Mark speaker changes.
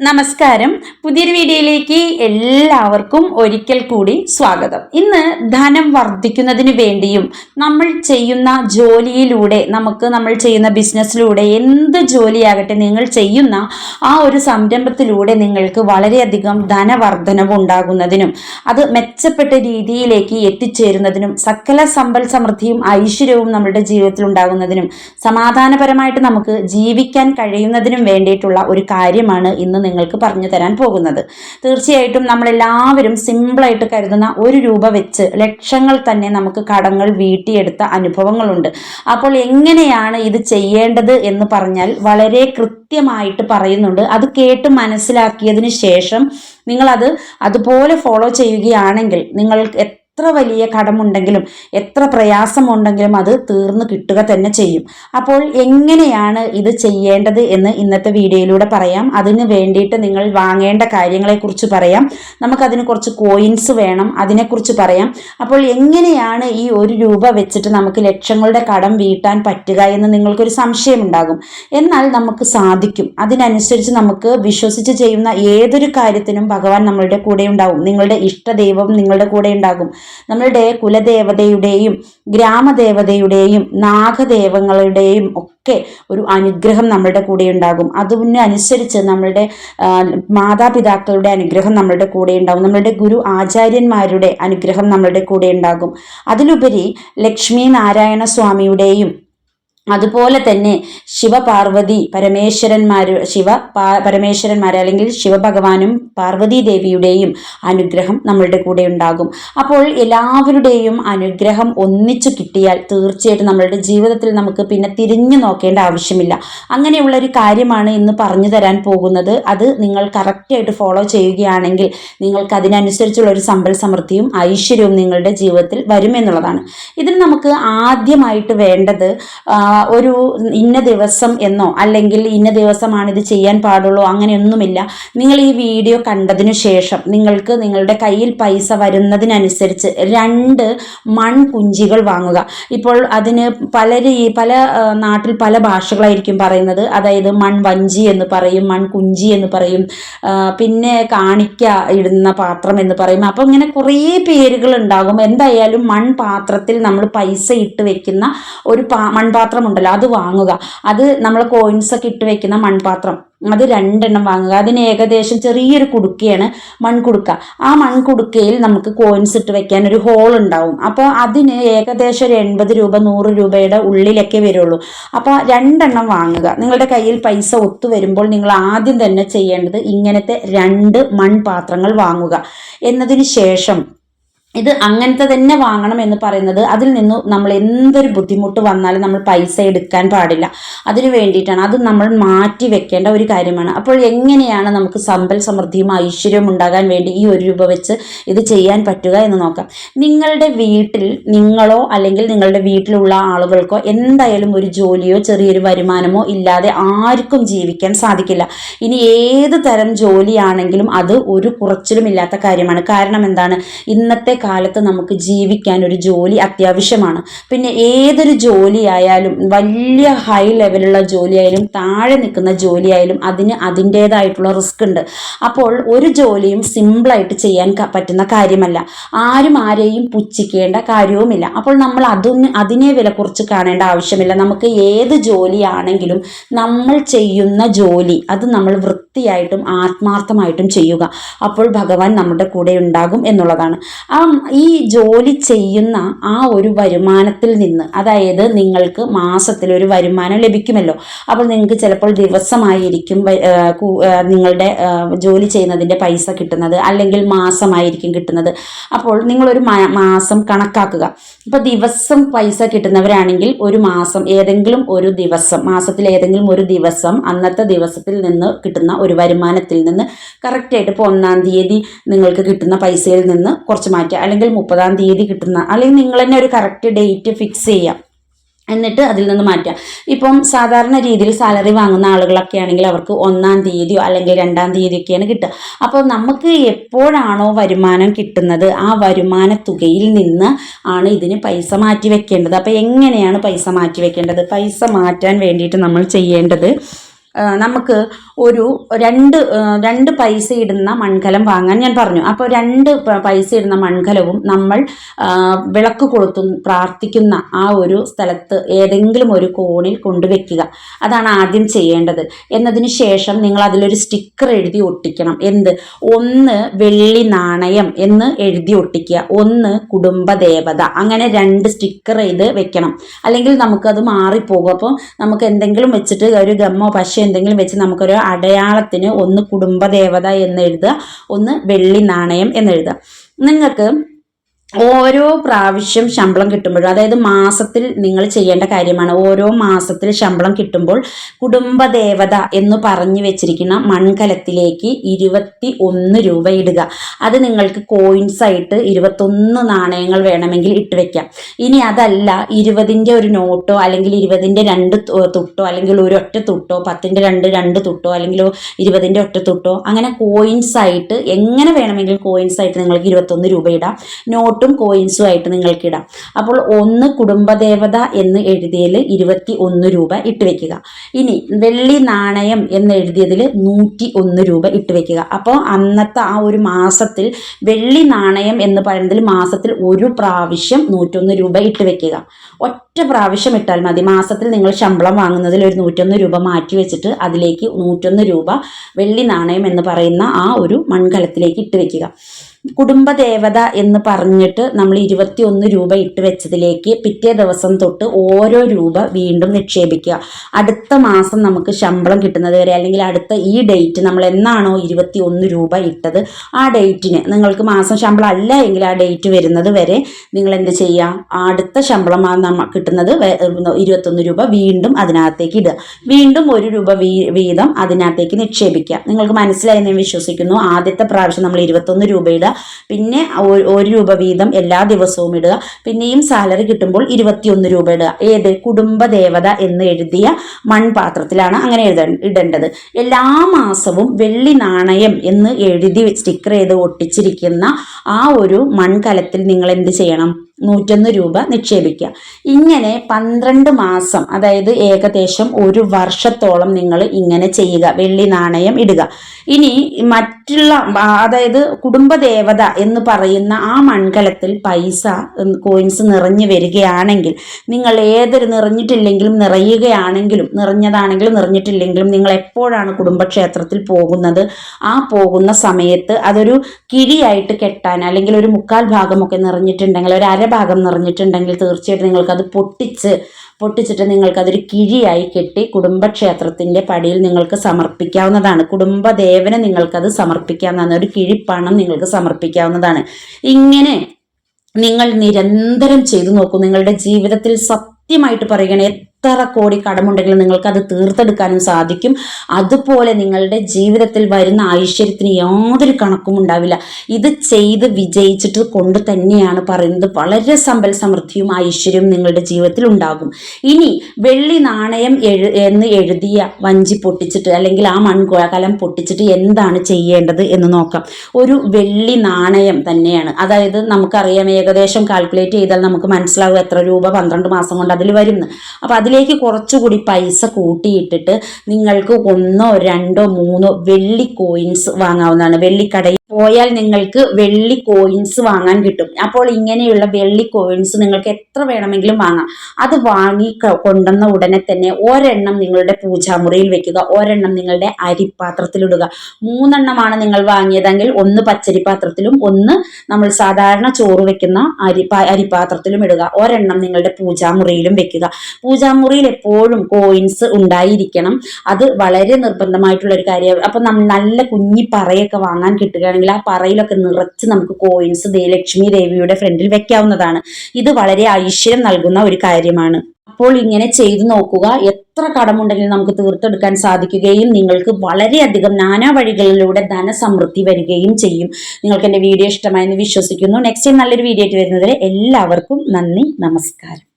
Speaker 1: നമസ്കാരം. പുതിയൊരു വീഡിയോയിലേക്ക് എല്ലാവർക്കും ഒരിക്കൽ കൂടി സ്വാഗതം. ഇന്ന് ധനം വർദ്ധിക്കുന്നതിന് വേണ്ടിയും നമ്മൾ ചെയ്യുന്ന ജോലിയിലൂടെ നമുക്ക് നമ്മൾ ചെയ്യുന്ന ബിസിനസ്സിലൂടെ എന്ത് ജോലിയാകട്ടെ നിങ്ങൾ ചെയ്യുന്ന ആ ഒരു സംരംഭത്തിലൂടെ നിങ്ങൾക്ക് വളരെയധികം ധനവർദ്ധനവ് ഉണ്ടാകുന്നതിനും അത് മെച്ചപ്പെട്ട രീതിയിലേക്ക് എത്തിച്ചേരുന്നതിനും സകല സമ്പൽ സമൃദ്ധിയും ഐശ്വര്യവും നമ്മുടെ ജീവിതത്തിൽ ഉണ്ടാകുന്നതിനും സമാധാനപരമായിട്ട് നമുക്ക് ജീവിക്കാൻ കഴിയുന്നതിനും വേണ്ടിയിട്ടുള്ള ഒരു കാര്യമാണ് ഇന്ന് നിങ്ങൾക്ക് പറഞ്ഞു തരാൻ പോകുന്നത്. തീർച്ചയായിട്ടും നമ്മളെല്ലാവരും സിമ്പിളായിട്ട് കരുതുന്ന ഒരു രൂപ വെച്ച് ലക്ഷങ്ങൾ തന്നെ നമുക്ക് കടങ്ങൾ വീട്ടിയെടുത്ത അനുഭവങ്ങളുണ്ട്. അപ്പോൾ എങ്ങനെയാണ് ഇത് ചെയ്യേണ്ടത് എന്ന് പറഞ്ഞാൽ വളരെ കൃത്യമായിട്ട് പറയുന്നുണ്ട്. അത് കേട്ട് മനസ്സിലാക്കിയതിന് ശേഷം നിങ്ങളത് അതുപോലെ ഫോളോ ചെയ്യുകയാണെങ്കിൽ നിങ്ങൾ എത്ര വലിയ കടമുണ്ടെങ്കിലും എത്ര പ്രയാസമുണ്ടെങ്കിലും അത് തീർന്നു കിട്ടുക തന്നെ ചെയ്യും. അപ്പോൾ എങ്ങനെയാണ് ഇത് ചെയ്യേണ്ടത് എന്ന് ഇന്നത്തെ വീഡിയോയിലൂടെ പറയാം. അതിന് വേണ്ടിയിട്ട് നിങ്ങൾ വാങ്ങേണ്ട കാര്യങ്ങളെക്കുറിച്ച് പറയാം. നമുക്കതിന് കുറച്ച് കോയിൻസ് വേണം അതിനെക്കുറിച്ച് പറയാം. അപ്പോൾ എങ്ങനെയാണ് ഈ ഒരു രൂപ വെച്ചിട്ട് നമുക്ക് ലക്ഷങ്ങളുടെ കടം വീട്ടാൻ പറ്റുക എന്ന് നിങ്ങൾക്കൊരു സംശയം ഉണ്ടാകും എന്നാൽ നമുക്ക് സാധിക്കും. അതിനനുസരിച്ച് നമുക്ക് വിശ്വസിച്ച് ചെയ്യുന്ന ഏതൊരു കാര്യത്തിനും ഭഗവാൻ നമ്മളുടെ കൂടെ ഉണ്ടാവും. നിങ്ങളുടെ ഇഷ്ടദൈവം നിങ്ങളുടെ കൂടെ ഉണ്ടാകും. നമ്മളുടെ കുലദേവതയുടെയും ഗ്രാമദേവതയുടെയും നാഗദേവങ്ങളുടെയും ഒക്കെ ഒരു അനുഗ്രഹം നമ്മളുടെ കൂടെ ഉണ്ടാകും. അതിനനുസരിച്ച് നമ്മളുടെ മാതാപിതാക്കളുടെ അനുഗ്രഹം നമ്മളുടെ കൂടെ ഉണ്ടാകും. നമ്മളുടെ ഗുരു ആചാര്യന്മാരുടെ അനുഗ്രഹം നമ്മളുടെ കൂടെ ഉണ്ടാകും. അതിലുപരി ലക്ഷ്മി നാരായണ സ്വാമിയുടെയും അതുപോലെ തന്നെ ശിവപാർവതി പരമേശ്വരന്മാർ ശിവ പരമേശ്വരന്മാർ അല്ലെങ്കിൽ ശിവഭഗവാനും പാർവതി ദേവിയുടെയും അനുഗ്രഹം നമ്മളുടെ കൂടെ ഉണ്ടാകും. അപ്പോൾ എല്ലാവരുടെയും അനുഗ്രഹം ഒന്നിച്ചു കിട്ടിയാൽ തീർച്ചയായിട്ടും നമ്മളുടെ ജീവിതത്തിൽ നമുക്ക് പിന്നെ തിരിഞ്ഞു നോക്കേണ്ട ആവശ്യമില്ല. അങ്ങനെയുള്ള ഒരു കാര്യമാണ് ഇന്ന് പറഞ്ഞു തരാൻ പോകുന്നത്. അത് നിങ്ങൾ കറക്റ്റായിട്ട് ഫോളോ ചെയ്യുകയാണെങ്കിൽ നിങ്ങൾക്ക് അതിനനുസരിച്ചുള്ള ഒരു സമ്പൽ സമൃദ്ധിയും ഐശ്വര്യവും നിങ്ങളുടെ ജീവിതത്തിൽ വരുമെന്നുള്ളതാണ്. ഇതിന് നമുക്ക് ആദ്യമായിട്ട് വേണ്ടത് ഒരു ഇന്ന ദിവസം എന്നോ അല്ലെങ്കിൽ ഇന്ന ദിവസമാണ് ഇത് ചെയ്യാൻ പാടുള്ളൂ അങ്ങനെയൊന്നുമില്ല. നിങ്ങൾ ഈ വീഡിയോ കണ്ടതിനു ശേഷം നിങ്ങൾക്ക് നിങ്ങളുടെ കയ്യിൽ പൈസ വരുന്നതിനനുസരിച്ച് രണ്ട് മൺകുഞ്ചികൾ വാങ്ങുക. ഇപ്പോൾ അതിന് പല പല നാട്ടിൽ പല ഭാഷകളായിരിക്കും പറയുന്നത്. അതായത് മൺ വഞ്ചി എന്ന് പറയും മൺകുഞ്ചി എന്ന് പറയും പിന്നെ കാണിക്ക ഇടുന്ന പാത്രം എന്ന് പറയും. അപ്പോൾ ഇങ്ങനെ കുറേ പേരുകൾ ഉണ്ടാകും. എന്തായാലും മൺപാത്രത്തിൽ നമ്മൾ പൈസ ഇട്ട് വെക്കുന്ന ഒരു പാ മൺപാത്രം ഉണ്ടല്ലോ അത് വാങ്ങുക. അത് നമ്മൾ കോയിൻസ് ഒക്കെ ഇട്ട് വെക്കുന്ന മൺപാത്രം അത് രണ്ടെണ്ണം വാങ്ങുക. അതിന് ഏകദേശം ചെറിയൊരു കുടുക്കയാണ് മൺകുടുക്ക. ആ മൺകുടുക്കയിൽ നമുക്ക് കോയിൻസ് ഇട്ട് വെക്കാൻ ഒരു ഹോൾ ഉണ്ടാവും. അപ്പോൾ അതിന് ഏകദേശം ഒരു എൺപത് രൂപ നൂറ് രൂപയുടെ ഉള്ളിലൊക്കെ വരുള്ളൂ. അപ്പോൾ രണ്ടെണ്ണം വാങ്ങുക. നിങ്ങളുടെ കയ്യിൽ പൈസ ഒത്തു വരുമ്പോൾ നിങ്ങൾ ആദ്യം തന്നെ ചെയ്യേണ്ടത് ഇങ്ങനത്തെ രണ്ട് മൺപാത്രങ്ങൾ വാങ്ങുക. എന്നതിന് ശേഷം ഇത് അങ്ങനത്തെ തന്നെ വാങ്ങണം എന്ന് പറയുന്നത് അതിൽ നിന്ന് നമ്മൾ എന്തൊരു ബുദ്ധിമുട്ട് വന്നാലും നമ്മൾ പൈസ എടുക്കാൻ പാടില്ല. അതിനു വേണ്ടിയിട്ടാണ്. അത് നമ്മൾ മാറ്റി വെക്കേണ്ട ഒരു കാര്യമാണ്. അപ്പോൾ എങ്ങനെയാണ് നമുക്ക് സമ്പൽ സമൃദ്ധിയും ഐശ്വര്യവും ഉണ്ടാകാൻ വേണ്ടി ഈ ഒരു രൂപ വെച്ച് ഇത് ചെയ്യാൻ പറ്റുക എന്ന് നോക്കാം. നിങ്ങളുടെ വീട്ടിൽ നിങ്ങളോ അല്ലെങ്കിൽ നിങ്ങളുടെ വീട്ടിലുള്ള ആളുകൾക്കോ എന്തായാലും ഒരു ജോലിയോ ചെറിയൊരു വരുമാനമോ ഇല്ലാതെ ആർക്കും ജീവിക്കാൻ സാധിക്കില്ല. ഇനി ഏത് തരം ജോലിയാണെങ്കിലും അത് ഒരു കുറച്ചിലും ഇല്ലാത്ത കാര്യമാണ്. കാരണം എന്താണ്? ഇന്നത്തെ കാലത്ത് നമുക്ക് ജീവിക്കാൻ ഒരു ജോലി അത്യാവശ്യമാണ്. പിന്നെ ഏതൊരു ജോലിയായാലും വലിയ ഹൈ ലെവലുള്ള ജോലിയായാലും താഴെ നിൽക്കുന്ന ജോലിയായാലും അതിന് അതിന്റേതായിട്ടുള്ള റിസ്ക് ഉണ്ട്. അപ്പോൾ ഒരു ജോലിയും സിമ്പിളായിട്ട് ചെയ്യാൻ പറ്റുന്ന കാര്യമല്ല. ആരും ആരെയും പുച്ഛിക്കേണ്ട കാര്യവുമില്ല. അപ്പോൾ നമ്മൾ അതൊന്ന് അതിനെ വില കുറച്ച് കാണേണ്ട ആവശ്യമില്ല. നമുക്ക് ഏത് ജോലിയാണെങ്കിലും നമ്മൾ ചെയ്യുന്ന ജോലി അത് നമ്മൾ വൃത്തിയായിട്ടും ആത്മാർത്ഥമായിട്ടും ചെയ്യുക. അപ്പോൾ ഭഗവാൻ നമ്മുടെ കൂടെ ഉണ്ടാകും എന്നുള്ളതാണ്. ആ ഈ ജോലി ചെയ്യുന്ന ആ ഒരു വരുമാനത്തിൽ നിന്ന് അതായത് നിങ്ങൾക്ക് മാസത്തിൽ ഒരു വരുമാനം ലഭിക്കുമല്ലോ. അപ്പോൾ നിങ്ങൾക്ക് ചിലപ്പോൾ ദിവസമായിരിക്കും നിങ്ങളുടെ ജോലി ചെയ്യുന്നതിന്റെ പൈസ കിട്ടുന്നത് അല്ലെങ്കിൽ മാസമായിരിക്കും കിട്ടുന്നത്. അപ്പോൾ നിങ്ങളൊരു മാസം കണക്കാക്കുക. ഇപ്പോൾ ദിവസം പൈസ കിട്ടുന്നവരാണെങ്കിൽ ഒരു മാസം ഏതെങ്കിലും ഒരു ദിവസം മാസത്തിൽ ഏതെങ്കിലും ഒരു ദിവസം അന്നത്തെ ദിവസത്തിൽ നിന്ന് കിട്ടുന്ന ഒരു വരുമാനത്തിൽ നിന്ന് കറക്റ്റായിട്ട് ഇപ്പോൾ ഒന്നാം തീയതി നിങ്ങൾക്ക് കിട്ടുന്ന പൈസയിൽ നിന്ന് കുറച്ച് മാറ്റുക അല്ലെങ്കിൽ മുപ്പതാം തീയതി കിട്ടുന്ന അല്ലെങ്കിൽ നിങ്ങൾ തന്നെ ഒരു കറക്റ്റ് ഡേറ്റ് ഫിക്സ് ചെയ്യാം. എന്നിട്ട് അതിൽ നിന്ന് മാറ്റാം. ഇപ്പം സാധാരണ രീതിയിൽ സാലറി വാങ്ങുന്ന ആളുകളൊക്കെ ആണെങ്കിൽ അവർക്ക് ഒന്നാം തീയതിയോ അല്ലെങ്കിൽ രണ്ടാം തീയതിയൊക്കെയാണ് കിട്ടുക. അപ്പോൾ നമുക്ക് എപ്പോഴാണോ വരുമാനം കിട്ടുന്നത് ആ വരുമാന തുകയിൽ നിന്ന് ആണ് ഇതിന് പൈസ മാറ്റി വെക്കേണ്ടത്. അപ്പോൾ എങ്ങനെയാണ് പൈസ മാറ്റി വെക്കേണ്ടത്? പൈസ മാറ്റാൻ വേണ്ടിയിട്ട് നമ്മൾ ചെയ്യേണ്ടത് നമുക്ക് ഒരു രണ്ട് രണ്ട് പൈസ ഇടുന്ന മൺകലം വാങ്ങാൻ ഞാൻ പറഞ്ഞു. അപ്പോൾ രണ്ട് പൈസ ഇടുന്ന മൺകലവും നമ്മൾ വിളക്ക് കൊളുത്തു പ്രാർത്ഥിക്കുന്ന ആ ഒരു സ്ഥലത്ത് ഏതെങ്കിലും ഒരു കോണിൽ കൊണ്ടുവെക്കുക. അതാണ് ആദ്യം ചെയ്യേണ്ടത്. എന്നതിന് ശേഷം നിങ്ങൾ അതിലൊരു സ്റ്റിക്കർ എഴുതി ഒട്ടിക്കണം. എന്ത്? ഒന്ന് വെള്ളി നാണയം എന്ന് എഴുതി ഒട്ടിക്കുക. ഒന്ന് കുടുംബദേവത അങ്ങനെ രണ്ട് സ്റ്റിക്കർ ചെയ്ത് വെക്കണം. അല്ലെങ്കിൽ നമുക്കത് മാറിപ്പോകും. അപ്പോൾ നമുക്ക് എന്തെങ്കിലും വെച്ചിട്ട് ഒരു ഗമ്മോ പശ എന്തെങ്കിലും വെച്ച് നമുക്കൊരു അടയാളത്തിന് ഒന്ന് കുടുംബദേവത എന്ന് എഴുതുക ഒന്ന് വെള്ളി നാണയം എന്ന് എഴുതുക. നിങ്ങൾക്ക് ഓരോ പ്രാവശ്യം ശമ്പളം കിട്ടുമ്പോഴും അതായത് മാസത്തിൽ നിങ്ങൾ ചെയ്യേണ്ട കാര്യമാണ് ഓരോ മാസത്തിൽ ശമ്പളം കിട്ടുമ്പോൾ കുടുംബദേവത എന്ന് പറഞ്ഞു വെച്ചിരിക്കുന്ന മൺകലത്തിലേക്ക് ഇരുപത്തി ഒന്ന് രൂപ ഇടുക. അത് നിങ്ങൾക്ക് കോയിൻസ് ആയിട്ട് ഇരുപത്തൊന്ന് നാണയങ്ങൾ വേണമെങ്കിൽ ഇട്ട് വെക്കാം. ഇനി അതല്ല ഇരുപതിന്റെ ഒരു നോട്ടോ അല്ലെങ്കിൽ ഇരുപതിന്റെ രണ്ട് തുട്ടോ അല്ലെങ്കിൽ ഒരു ഒറ്റ തുട്ടോ പത്തിന്റെ രണ്ട് രണ്ട് തുട്ടോ അല്ലെങ്കിൽ ഇരുപതിന്റെ ഒറ്റ തുട്ടോ അങ്ങനെ കോയിൻസ് ആയിട്ട് എങ്ങനെ വേണമെങ്കിൽ കോയിൻസ് ആയിട്ട് നിങ്ങൾക്ക് ഇരുപത്തൊന്ന് രൂപ ഇടാം. നോട്ടും കോയിൻസും ആയിട്ട് നിങ്ങൾക്ക് ഇടാം. അപ്പോൾ ഒന്ന് കുടുംബദേവത എന്ന് എഴുതിയതിൽ ഇരുപത്തി ഒന്ന് രൂപ ഇട്ട് വെക്കുക. ഇനി വെള്ളി നാണയം എന്ന് എഴുതിയതിൽ നൂറ്റി ഒന്ന് രൂപ ഇട്ട് വെക്കുക. അപ്പോൾ അന്നത്തെ ആ ഒരു മാസത്തിൽ വെള്ളി നാണയം എന്ന് പറയുന്നതിൽ മാസത്തിൽ ഒരു പ്രാവശ്യം നൂറ്റൊന്ന് രൂപ ഇട്ട് വെക്കുക. ഒറ്റ പ്രാവശ്യം ഇട്ടാൽ മതി. മാസത്തിൽ നിങ്ങൾ ശമ്പളം വാങ്ങുന്നതിൽ ഒരു നൂറ്റൊന്ന് രൂപ മാറ്റി വെച്ചിട്ട് അതിലേക്ക് നൂറ്റൊന്ന് രൂപ വെള്ളി നാണയം എന്ന് പറയുന്ന ആ ഒരു മൺകലത്തിലേക്ക് ഇട്ട് വെക്കുക. കുടുംബദേവത എന്ന് പറഞ്ഞിട്ട് നമ്മൾ ഇരുപത്തി ഒന്ന് രൂപ ഇട്ട് വെച്ചതിലേക്ക് പിറ്റേ ദിവസം തൊട്ട് ഓരോ രൂപ വീണ്ടും നിക്ഷേപിക്കുക. അടുത്ത മാസം നമുക്ക് ശമ്പളം കിട്ടുന്നത് വരെ അല്ലെങ്കിൽ അടുത്ത ഈ ഡേറ്റ് നമ്മൾ എന്നാണോ ഇരുപത്തി ഒന്ന് രൂപ ഇട്ടത് ആ ഡേറ്റിന് നിങ്ങൾക്ക് മാസം ശമ്പളം അല്ല എങ്കിൽ ആ ഡേറ്റ് വരുന്നത് വരെ നിങ്ങൾ എന്ത് ചെയ്യുക? അടുത്ത ശമ്പളം നമ്മ കിട്ടുന്നത് ഇരുപത്തൊന്ന് രൂപ വീണ്ടും അതിനകത്തേക്ക് ഇടുക. വീണ്ടും ഒരു രൂപ വീതം അതിനകത്തേക്ക് നിക്ഷേപിക്കുക. നിങ്ങൾക്ക് മനസ്സിലായി ഞാൻ വിശ്വസിക്കുന്നു. ആദ്യത്തെ പ്രാവശ്യം നമ്മൾ ഇരുപത്തൊന്ന് രൂപ ഇടുക. പിന്നെ ഒരു രൂപ വീതം എല്ലാ ദിവസവും ഇടുക. പിന്നെയും സാലറി കിട്ടുമ്പോൾ ഇരുപത്തിയൊന്ന് രൂപ ഇടുക. ഏത്? കുടുംബദേവത എന്ന് എഴുതിയ മൺപാത്രത്തിലാണ് അങ്ങനെ എഴുത ഇടേണ്ടത്. എല്ലാ മാസവും വെള്ളി നാണയം എന്ന് എഴുതി സ്റ്റിക്കർ ചെയ്ത് ഒട്ടിച്ചിരിക്കുന്ന ആ ഒരു മൺകലത്തിൽ നിങ്ങൾ എന്ത് ചെയ്യണം? നൂറ്റൊന്ന് രൂപ നിക്ഷേപിക്കുക. ഇങ്ങനെ പന്ത്രണ്ട് മാസം അതായത് ഏകദേശം ഒരു വർഷത്തോളം നിങ്ങൾ ഇങ്ങനെ ചെയ്യുക. വെള്ളി നാണയം ഇടുക. ഇനി മറ്റുള്ള അതായത് കുടുംബദേവത എന്ന് പറയുന്ന ആ മൺകലത്തിൽ പൈസ കോയിൻസ് നിറഞ്ഞു വരികയാണെങ്കിൽ നിങ്ങൾ ഏതൊരു നിറഞ്ഞിട്ടില്ലെങ്കിലും നിറയുകയാണെങ്കിലും നിറഞ്ഞതാണെങ്കിലും നിറഞ്ഞിട്ടില്ലെങ്കിലും നിങ്ങൾ എപ്പോഴാണ് കുടുംബക്ഷേത്രത്തിൽ പോകുന്നത്? ആ പോകുന്ന സമയത്ത് അതൊരു കിഴിയായിട്ട് കെട്ടാൻ അല്ലെങ്കിൽ ഒരു മുക്കാൽ ഭാഗമൊക്കെ നിറഞ്ഞിട്ടുണ്ടെങ്കിൽ ഒരു അരഭാഗം നിറഞ്ഞിട്ടുണ്ടെങ്കിൽ തീർച്ചയായിട്ടും നിങ്ങൾക്കത് പൊട്ടിച്ച് പൊട്ടിച്ചിട്ട് നിങ്ങൾക്കതൊരു കിഴിയായി കെട്ടി കുടുംബക്ഷേത്രത്തിന്റെ പടിയിൽ നിങ്ങൾക്ക് സമർപ്പിക്കാവുന്നതാണ്. കുടുംബദേവന് നിങ്ങൾക്കത് സമർപ്പിക്കാവുന്നതാണ്. ഒരു കിഴിപ്പണം നിങ്ങൾക്ക് സമർപ്പിക്കാവുന്നതാണ്. ഇങ്ങനെ നിങ്ങൾ നിരന്തരം ചെയ്തു നോക്കൂ. നിങ്ങളുടെ ജീവിതത്തിൽ സത്യമായിട്ട് പറയുകയാണ് എത്ര കോടി കടമുണ്ടെങ്കിലും നിങ്ങൾക്ക് അത് തീർത്തെടുക്കാനും സാധിക്കും. അതുപോലെ നിങ്ങളുടെ ജീവിതത്തിൽ വരുന്ന ഐശ്വര്യത്തിന് യാതൊരു കണക്കും ഉണ്ടാവില്ല. ഇത് ചെയ്ത് വിജയിച്ചിട്ട് കൊണ്ട് തന്നെയാണ് പറയുന്നത്. വളരെ സമ്പൽ സമൃദ്ധിയും ഐശ്വര്യവും നിങ്ങളുടെ ജീവിതത്തിൽ ഉണ്ടാകും. ഇനി വെള്ളി നാണയം എന്ന് എഴുതിയ വഞ്ചി പൊട്ടിച്ചിട്ട് അല്ലെങ്കിൽ ആ മൺകലം പൊട്ടിച്ചിട്ട് എന്താണ് ചെയ്യേണ്ടത് എന്ന് നോക്കാം. ഒരു വെള്ളി നാണയം തന്നെയാണ്. അതായത് നമുക്കറിയാം ഏകദേശം കാൽക്കുലേറ്റ് ചെയ്താൽ നമുക്ക് മനസ്സിലാവും എത്ര രൂപ പന്ത്രണ്ട് മാസം കൊണ്ട് അതിൽ വരുന്നു. അപ്പോൾ അതിലേക്ക് കുറച്ചുകൂടി പൈസ കൂട്ടിയിട്ടിട്ട് നിങ്ങൾക്ക് ഒന്നോ രണ്ടോ മൂന്നോ വെള്ളി കോയിൻസ് വാങ്ങാവുന്നതാണ്. വെള്ളിക്കടയിൽ പോയാൽ നിങ്ങൾക്ക് വെള്ളി കോയിൻസ് വാങ്ങാൻ കിട്ടും. അപ്പോൾ ഇങ്ങനെയുള്ള വെള്ളി കോയിൻസ് നിങ്ങൾക്ക് എത്ര വേണമെങ്കിലും വാങ്ങാം. അത് വാങ്ങി കൊണ്ടുവന്ന ഉടനെ തന്നെ ഒരെണ്ണം നിങ്ങളുടെ പൂജാമുറിയിൽ വെക്കുക. ഒരെണ്ണം നിങ്ങളുടെ അരിപ്പാത്രത്തിലിടുക മൂന്നെണ്ണമാണ് നിങ്ങൾ വാങ്ങിയതെങ്കിൽ ഒന്ന് പച്ചരി പാത്രത്തിലും ഒന്ന് നമ്മൾ സാധാരണ ചോറ് വെക്കുന്ന അരി അരിപ്പാത്രത്തിലും ഇടുക. ഒരെണ്ണം നിങ്ങളുടെ പൂജാമുറിയിലും വെക്കുക. പൂജാമുറിയിൽ എപ്പോഴും കോയിൻസ് ഉണ്ടായിരിക്കണം. അത് വളരെ നിർബന്ധമായിട്ടുള്ള ഒരു കാര്യമാണ് അപ്പം നല്ല കുഞ്ഞി പറയൊക്കെ വാങ്ങാൻ കിട്ടുകയാണെങ്കിൽ ആ പറയിലൊക്കെ നിറച്ച് നമുക്ക് കോയിൻസ് ദേ ലക്ഷ്മി ദേവിയുടെ ഫ്രണ്ടിൽ വെക്കാവുന്നതാണ്. ഇത് വളരെ ഐശ്വര്യം നൽകുന്ന ഒരു കാര്യമാണ്. അപ്പോൾ ഇങ്ങനെ ചെയ്തു നോക്കുക. എത്ര കടമുണ്ടെങ്കിലും നമുക്ക് തീർത്തെടുക്കാൻ സാധിക്കുകയും നിങ്ങൾക്ക് വളരെയധികം നാനാ വഴികളിലൂടെ ധനസമൃദ്ധി വരികയും ചെയ്യും. നിങ്ങൾക്ക് എന്റെ വീഡിയോ ഇഷ്ടമായെന്ന് വിശ്വസിക്കുന്നു. നെക്സ്റ്റ് ടൈം നല്ലൊരു വീഡിയോ ആയിട്ട് വരുന്നതിൽ എല്ലാവർക്കും നന്ദി നമസ്കാരം.